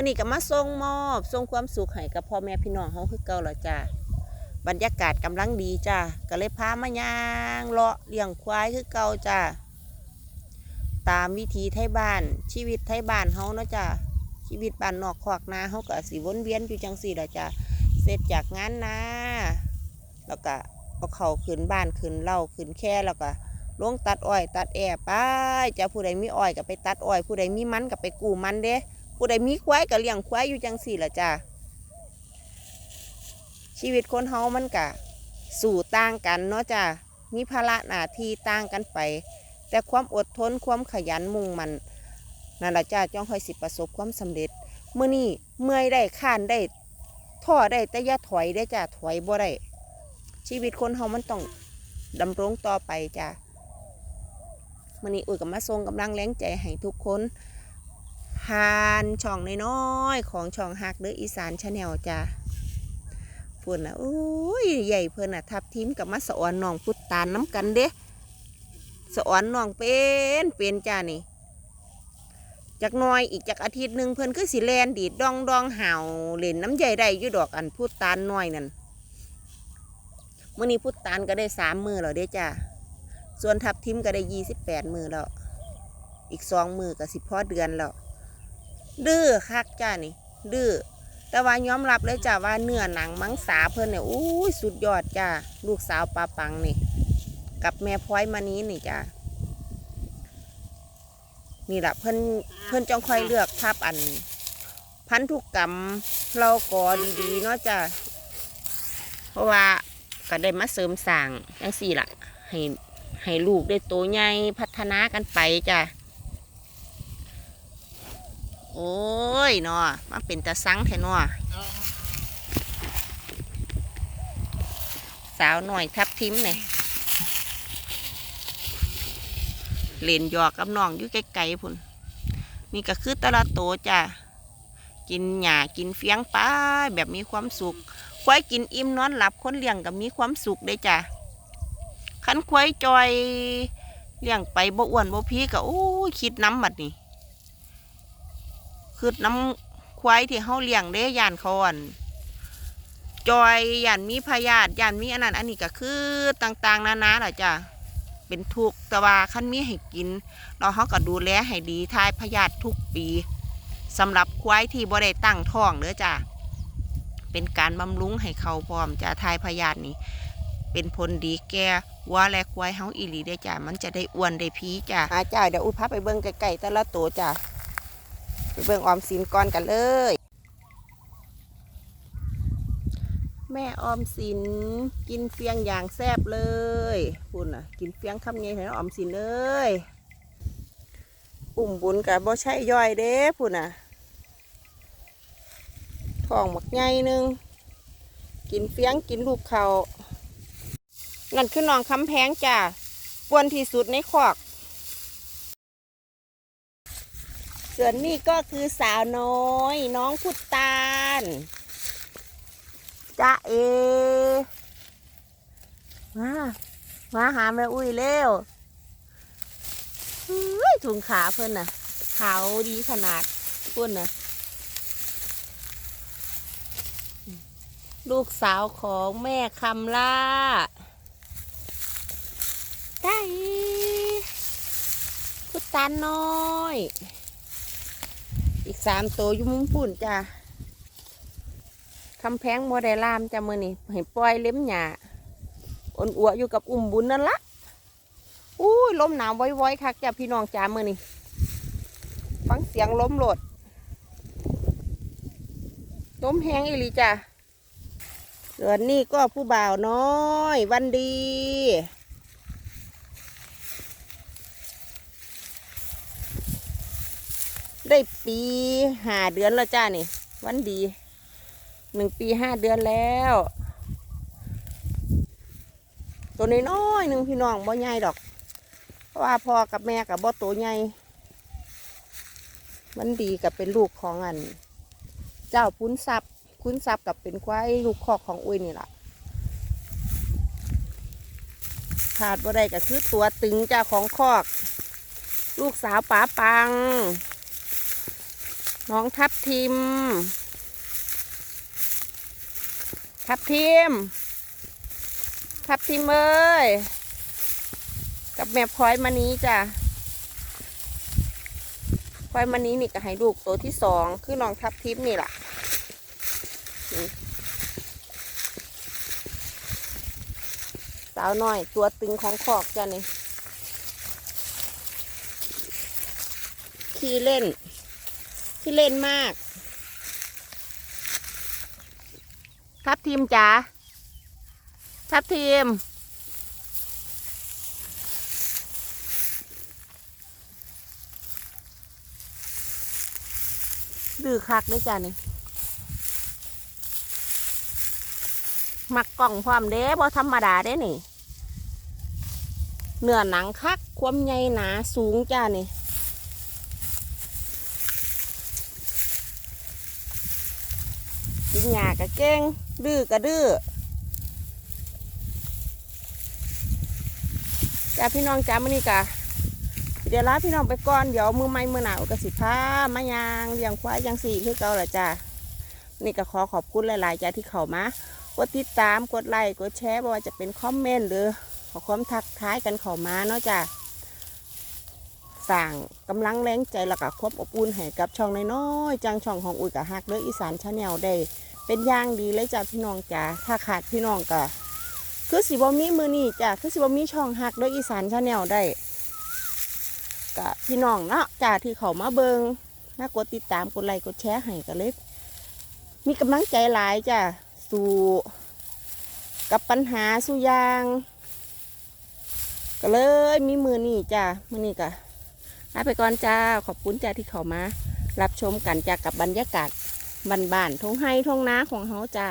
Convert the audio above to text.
มื่อนี้ก็มาส่งมอบส่งความสุขให้กับพ่อแม่พี่น้องเฮาคือเก่าแล้วจ้าบรรยากาศกำลังดีจ้าก็เลยพามายางเลาะเลี้ยงควายคือเก่าจ้าตามวิถีไทยบ้าน ชีวิตไทยบ้านเฮาเนาะจ้าชีวิตบ้านนอกคอกนาเฮาก็สิวนเวียนอยู่จังสี่แหละจ้าเสร็จจากงานนาแล้วก็เอาเขาขึ้นบ้านขึ้นเล่าขึ้นแค่แล้วก็ลงตัดอ้อย ตัดแอบไปจะผู้ใดมีอ้อยก็ไปตัดอ้อย ผู้ใดมีมันก็ไปกู้มันเด้ ผู้ใดมีควายก็เลี้ยงควายอยู่จังสี่ละจ้าชีวิตคนเฮามันกะ สู่ต่างกันเนาะจ้ามีภาระหน้าที่ต่างกันไป แต่ความอดทนความขยันมุ่งมันนั่นละจ้าจ้องคอยสิประสบความสำเร็จเมื่อนี้เมื่อยได้ข้านได้ท่อได้แต่ย่าถอยได้จ้าถอยบ่ได้ชีวิตคนเฮามันต้องดำรงต่อไปจ้ามันนี้อุ้ยกับมาทรงกำลังแรงใจให้ทุกคน ผ่านช่องน้อยๆของช่องฮักเด้ออีสานชาแนลจ้าเพื่อนน่ะโอ้ยใหญ่เพื่อนน่ะทับทิมกับมาสอนน้องพุทตานน้ำกันเด้สอนน้องเป็นเป็นจ้านี่จากน้อยอีกจากอาทิตย์หนึ่งเพื่อนคือสิแลนดีดดองดองห่าวเล่นน้ำใหญ่ได้ยู่ดอกอันพุทตานน้อยนั่นเมื่อนี้พุทตานก็ได้สามมือแล้วเด้จ้าส่วนทับทิมก็ได้ยี่สิบแปดมือแล้ว อีกสองมือก็สิบพอเดือนแล้ว ดื้อคักจ้านี่ ดื้อแต่ว่ายอมรับเลยจ้าว่าเนื้อหนังมังสาเพิ่นเนี่ยอู้ยสุดยอดจ้าลูกสาวปลาปังนี่ กับแม่พลอยมานี้นี่จ้านี่แหละเพิ่นเพิ่นจองคอยเลือกทับอัน พันธุกรรมเรากอดีๆเนาะจ้าเพราะว่าก็ได้มาเสริมสร้างจังสี่ละให้ให้ลูกได้โตใหญ่พัฒนากันไปจ้ะ โอ้ยเนาะมาเป็นตาสังแท้เนาะสาวหน่อยทับทิมเนี่ยเล่นหยอกกับน้องอยู่ไกลๆพุ่นนี่ก็คือตละโตจ้ะกินหญ้ากินเฟียงป้าแบบมีความสุขควายกินอิ่มนอนหลับคนเลี้ยงก็มีความสุขได้จ้ะขันควายจอยเลี้ยงไปบ่อ้วนบ่พีก็โอ้ยคิดน้ำบัดนี่ คือน้ำควายที่เฮาเลี้ยงเด้ย่านเขาอ่อนจอยย่านมีพยาธิย่านมีอันนั้นอันนี้ก็คือต่างๆ นานาแหละจ้ะเป็นทุกต่ว่าคันมีให้กินเราเฮาก็ดูแลให้ดีทายพยาธิทุกปีสำหรับควายที่บ่ได้ตั้งท้องเด้อจ้ะเป็นการบำรุงให้เขาพร้อมจะทายพยาธินี่เป็นผลดีแก่วัวและควายเฮาอีหลีได้จ้ะมันจะได้อ้วนได้พีจ้ะอาจ้าเดี๋ยวอุ้ยพาไปเบิ่งไก่ๆแต่ละตัวจ้ะ เบิ่งออมสินก่อนกันเลย แม่ออมสินกินเฟียงอย่างแซ่บเลยคุณน่ะ กินเฟียงคำไงเห็นออมสินเลยอุ่มบุญกับบ่ใช่ย่อยเด้พุ่นน่ะทองหมักใหญ่นึง กินเฟียงกินลูกเขานั่นคือน้องคำแพงจ้ะปวนที่สุดในคอก ส่วนนี้ก็คือสาวน้อย น้องพุตตาลจ้าเอมามาหาแม่อุ้ยเร็วถุงขาเพิ่อนน่ะ ขาวดีขนาดเพุ่อนน่ะ ลูกสาวของแม่คำล่าได้พุตตานน้อย อีกสามตัวอยู่มุมปุ่นจ้ะคำแพงโมได้ลามจ้ะมือนี่ให้ปล่อยเล็มหยาอ่อนอัวอยู่กับอุ่มบุญนั่นละอุ้ยลมหนาวว้อยๆคักจ้ะพี่น้องจ้ามือนี่ฟังเสียงล้มโหลดลมแห้งอีหลีจ้ะส่วนนี้ก็ผู้บ่าวน้อย วันดี ได้ปีห้าเดือนแล้วจ้านี่ วันดีหนึ่งปีห้าเดือนแล้ว ตัวน้อยๆหนึ่งพี่น้องบ่ใหญ่ดอก เพราะว่าพ่อกับแม่กับบ่ตัวใหญ่มันดีกับเป็นลูกของอัน เจ้าพุ้นซับคุ้นซับกับเป็นควายลูกคอกของอุ้ยนี่แหละขาดบ่ได้ก็คือตัวตึงเจ้าของคอก ลูกสาวป๋าปัง น้องทับทิม ทับทิม ทับทิมเอ้ย กับแม่พลอยมานี้จ้ะพลอยมานี้นี่ก็ให้ลูกตัวที่สองคือน้องทับทิมนี่แหละสาวน้อยตัวตึงของขอกจ้ะนี่ ขี้เล่น ขี้เล่นมาก ทับทีมจ๋าทับทีม ดื้อคักด้วยจ้านี่มักกล่องความเด้บ่ธรรมดาเด้นี่เนื้อหนังคัก ความใหญ่หนาสูงจ้านี่ กินหญ้ากะเก่งดื้อกะดื้อจ้าพี่น้องจ้ามื้อนี้กะเดี๋ยวลาพี่น้องไปก่อนเดี๋ยวมือไม้มือหนาวกสิพามายางเลี้ยงควายยังสี่คือเก่าละจ้านี่ก็ขอขอบคุณหลายๆจ้าที่เข้ามากดติดตามกดไลค์กดแชร์บ่ว่าจะเป็นคอมเมนต์หรือขอความทักทายกันเข้ามาเนาะจ้า สั่งกำลังแรงใจแล้วก็ควบอบอุ่นให้กับช่องน้อยๆจังช่องของอุ้ยกับฮักเด้ออีสานชาแนลได้ เป็นอย่างดีเลยจ้ะพี่น้องจ้ะถ้าขาดพี่น้องก็คือสิบมีมือนี่จ้ะคือสิบมีช่องหักด้วยอีสานชาแนลได้กะพี่น้องเนาะจ้ะที่เขามาเบิงน่ากดติดตามกดไลค์กดแชร์ให้กันเลยมีกำลังใจหลายจ้ะสู่กับปัญหาสู่อยาง ก็เลยมีมือนี่จ้ะมือนี่กะ ลาไปก่อนจ้า ขอบคุณจ้าที่เขามา รับชมกันจากกับบรรยากาศบ้านๆทงไห้ทงนาของเฮาจ้า